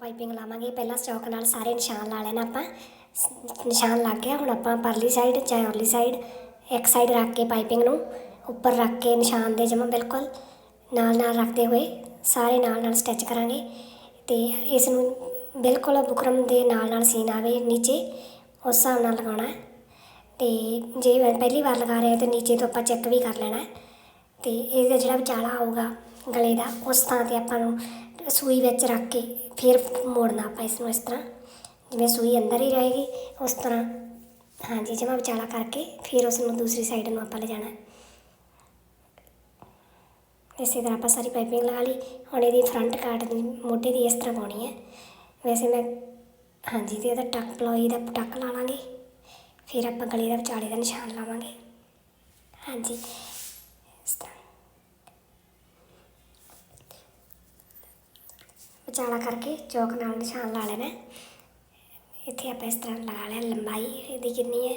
Piping ਲਾਵਾਂਗੇ ਪਹਿਲਾਂ ਚੌਕ ਨਾਲ ਸਾਰੇ ਨਿਸ਼ਾਨ ਲਾ ਲੈਣਾ ਆਪਾਂ ਸ- ਨਿਸ਼ਾਨ ਲੱਗ ਗਿਆ ਹੁਣ ਆਪਾਂ ਪਰਲੀ ਸਾਈਡ ਚਾਹੇ ਔਰਲੀ ਸਾਈਡ ਇੱਕ ਸਾਈਡ ਰੱਖ ਕੇ ਪਾਈਪਿੰਗ ਨੂੰ ਉੱਪਰ ਰੱਖ ਕੇ ਨਿਸ਼ਾਨ ਦੇ ਜਮਾ ਬਿਲਕੁਲ ਨਾਲ ਨਾਲ ਰੱਖਦੇ ਹੋਏ ਸਾਰੇ ਨਾਲ ਨਾਲ ਸਟਿਚ ਕਰਾਂਗੇ ਤੇ ਇਸ ਨੂੰ ਬਿਲਕੁਲ ਬੁਕਰਮ ਦੇ ਨਾਲ ਨਾਲ ਸੀਨ ਆਵੇ ਨੀਚੇ, ਉਸ ਹਿਸਾਬ ਨਾਲ ਲਗਾਉਣਾ ਹੈ। ਤੇ ਜੇ ਪਹਿਲੀ ਵਾਰ ਲਗਾ ਰਹੇ ਹਾਂ ਤਾਂ ਨੀਚੇ ਤੋਂ ਆਪਾਂ ਚੈੱਕ ਵੀ ਕਰ ਲੈਣਾ ਹੈ। ਤੇ ਇਹਦਾ ਜਿਹੜਾ ਵਿਚਾਲਾ ਹੋਊਗਾ ਗਲੇ ਦਾ, ਉਸ ਥਾਂ ਤੇ ਆਪਾਂ ਨੂੰ ਸੂਈ ਵਿੱਚ ਰੱਖ ਕੇ ਫਿਰ ਮੋੜਨਾ ਆਪਾਂ ਇਸ ਨੂੰ ਇਸ ਤਰ੍ਹਾਂ। ਜਿਵੇਂ ਸੂਈ ਅੰਦਰ ਹੀ ਰਹੇਗੀ, ਉਸ ਤਰ੍ਹਾਂ। ਹਾਂਜੀ ਜਿਵੇਂ ਵਿਚਾਲਾ ਕਰਕੇ ਫਿਰ ਉਸ ਨੂੰ ਦੂਸਰੀ ਸਾਈਡ ਨੂੰ ਆਪਾਂ ਲਿਜਾਣਾ। ਇਸੇ ਤਰ੍ਹਾਂ ਆਪਾਂ ਸਾਰੀ ਪਾਈਪਿੰਗ ਲਗਾ ਲਈ। ਹੁਣ ਇਹਦੀ ਫਰੰਟ ਕਾਟ ਦੀ, ਮੋਢੇ ਦੀ ਇਸ ਤਰ੍ਹਾਂ ਪਾਉਣੀ ਹੈ। ਵੈਸੇ ਮੈਂ, ਹਾਂਜੀ, ਤੇ ਇਹਦਾ ਟੱਕ ਪਲੋਈ ਦਾ ਟੱਕ ਲਾ ਲਾਂਗੇ। ਫਿਰ ਆਪਾਂ ਗਲੇ ਦਾ ਵਿਚਾਲੇ ਦਾ ਨਿਸ਼ਾਨ ਲਾਵਾਂਗੇ। ਹਾਂਜੀ ਇਸ ਤਰ੍ਹਾਂ ਵਿਚਾਲਾ ਕਰਕੇ ਚੌਕ ਨਾਲ ਨਿਸ਼ਾਨ ਲਾ ਲੈਣਾ। ਇੱਥੇ ਆਪਾਂ ਇਸ ਤਰ੍ਹਾਂ ਲਗਾ ਲਿਆ ਲੰਬਾਈ ਇਹਦੀ ਕਿੰਨੀ ਹੈ?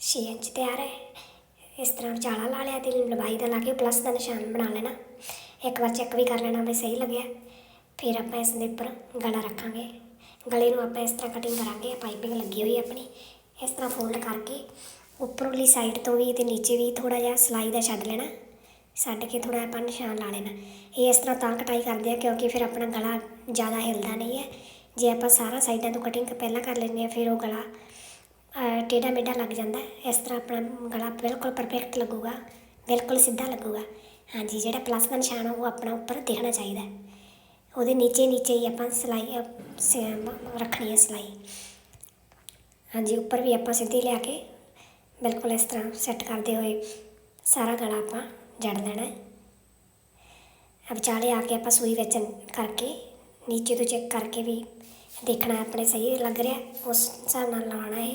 6 ਇੰਚ ਤਿਆਰ ਹੈ। ਇਸ ਤਰ੍ਹਾਂ ਵਿਚਾਲਾ ਲਾ ਲਿਆ ਤੇ ਲੰਬਾਈ ਦਾ ਲਾ ਕੇ ਪਲੱਸ ਦਾ ਨਿਸ਼ਾਨ ਬਣਾ ਲੈਣਾ। ਇੱਕ ਵਾਰ ਚੈੱਕ ਵੀ ਕਰ ਲੈਣਾ ਵੀ ਸਹੀ ਲੱਗਿਆ। ਫਿਰ ਆਪਾਂ ਇਸ ਦੇ ਉੱਪਰ ਗਲਾ ਰੱਖਾਂਗੇ। ਗਲੇ ਨੂੰ ਆਪਾਂ ਇਸ ਤਰ੍ਹਾਂ ਕਟਿੰਗ ਕਰਾਂਗੇ ਪਾਈਪਿੰਗ ਲੱਗੀ ਹੋਈ ਆਪਣੀ। ਇਸ ਤਰ੍ਹਾਂ ਫੋਲਡ ਕਰਕੇ ਉੱਪਰਲੀ ਸਾਈਡ ਤੋਂ ਵੀ ਤੇ ਨੀਚੇ ਵੀ ਥੋੜਾ ਜਿਹਾ ਸਲਾਈ ਦਾ ਛੱਡ ਲੈਣਾ। ਛੱਡ ਕੇ ਥੋੜਾ ਆਪਾਂ ਨਿਸ਼ਾਨ ਲਾ ਲੈਣਾ। ਇਹ ਇਸ ਤਰ੍ਹਾਂ ਤਾਂ ਕਟਾਈ ਕਰਦੇ ਆ ਕਿਉਂਕਿ ਫਿਰ ਆਪਣਾ ਗਲਾ ਜ਼ਿਆਦਾ ਹਿਲਦਾ ਨਹੀਂ ਹੈ। ਜੇ ਆਪਾਂ ਸਾਰਾ ਸਾਈਡਾਂ ਤੋਂ ਕਟਿੰਗ ਪਹਿਲਾਂ ਕਰ ਲੈਂਦੇ ਆ ਫਿਰ ਉਹ ਗਲਾ ਟੇਢਾ ਮੇਢਾ ਲੱਗ ਜਾਂਦਾ ਇਸ ਤਰ੍ਹਾਂ ਆਪਣਾ ਗਲਾ ਬਿਲਕੁਲ ਪਰਫੈਕਟ ਲੱਗੂਗਾ ਬਿਲਕੁਲ ਸਿੱਧਾ ਲੱਗੂਗਾ। ਹਾਂਜੀ ਜਿਹੜਾ ਪਲੱਸ ਦਾ ਨਿਸ਼ਾਨ ਆ ਉਹ ਆਪਣਾ ਉੱਪਰ ਦਿਖਣਾ ਚਾਹੀਦਾ ਉਹਦੇ ਨੀਚੇ ਨੀਚੇ ਹੀ ਆਪਾਂ ਸਿਲਾਈ ਅਹ, ਰੱਖਣੀ ਹੈ ਸਿਲਾਈ। ਹਾਂਜੀ ਉੱਪਰ ਵੀ ਆਪਾਂ ਸਿੱਧੀ ਲਿਆ ਕੇ ਬਿਲਕੁਲ ਇਸ ਤਰ੍ਹਾਂ ਸੈੱਟ ਕਰਦੇ ਹੋਏ ਸਾਰਾ ਗਲਾ ਆਪਾਂ ਜੜ ਦੇਣਾ ਵਿਚਾਲੇ ਆ ਕੇ ਆਪਾਂ ਸੂਈ ਵਿੱਚ ਕਰਕੇ, ਨੀਚੇ ਤੋਂ ਚੈੱਕ ਕਰਕੇ ਵੀ ਦੇਖਣਾ ਆਪਣੇ ਸਹੀ ਲੱਗ ਰਿਹਾ ਉਸ ਹਿਸਾਬ ਨਾਲ ਲਾਉਣਾ ਹੈ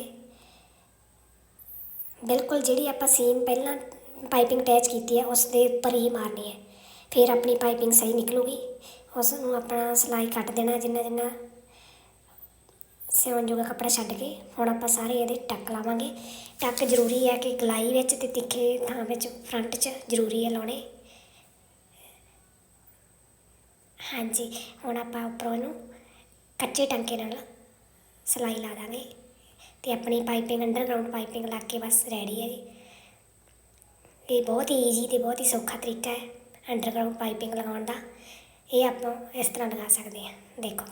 ਬਿਲਕੁਲ ਜਿਹੜੀ ਆਪਾਂ ਸੀਨ ਪਹਿਲਾਂ ਪਾਈਪਿੰਗ ਅਟੈਚ ਕੀਤੀ ਹੈ ਉਸ ਦੇ ਉੱਪਰ ਹੀ ਮਾਰਨੀ ਹੈ। ਫਿਰ ਆਪਣੀ ਪਾਈਪਿੰਗ ਸਹੀ ਨਿਕਲੂਗੀ ਉਸ ਨੂੰ ਆਪਣਾ ਸਿਲਾਈ ਕੱਟ ਦੇਣਾ ਜਿੰਨਾ ਜਿੰਨਾ ਸਿਉਣ ਜੋਗਾ ਕੱਪੜਾ ਛੱਡ ਕੇ ਹੁਣ ਆਪਾਂ ਸਾਰੇ ਇਹਦੇ ਟੱਕ ਲਾਵਾਂਗੇ। ਟੱਕ ਜ਼ਰੂਰੀ ਹੈ ਕਿ ਗਲਾਈ ਵਿੱਚ ਤੇ ਤਿੱਖੇ ਥਾਂ ਵਿੱਚ ਫਰੰਟ 'ਚ ਜ਼ਰੂਰੀ ਹੈ ਲਾਉਣੇ। ਹਾਂਜੀ, ਹੁਣ ਆਪਾਂ ਉੱਪਰੋਂ ਇਹਨੂੰ ਕੱਚੇ ਟਾਂਕੇ ਨਾਲ ਸਿਲਾਈ ਲਾ ਦਾਂਗੇ ਤੇ ਆਪਣੀ ਪਾਈਪਿੰਗ ਅੰਡਰਗਰਾਉਂਡ ਪਾਈਪਿੰਗ ਲਾ ਕੇ ਬਸ ਰੈਡੀ ਹੈ ਜੀ। ਇਹ ਬਹੁਤ ਹੀ ਈਜ਼ੀ ਤੇ ਬਹੁਤ ਹੀ ਸੌਖਾ ਤਰੀਕਾ ਹੈ ਅੰਡਰਗਰਾਉਂਡ ਪਾਈਪਿੰਗ ਲਗਾਉਣ ਦਾ। ਇਹ ਆਪਾਂ ਇਸ ਤਰ੍ਹਾਂ ਲਗਾ ਸਕਦੇ ਹਾਂ। ਦੇਖੋ।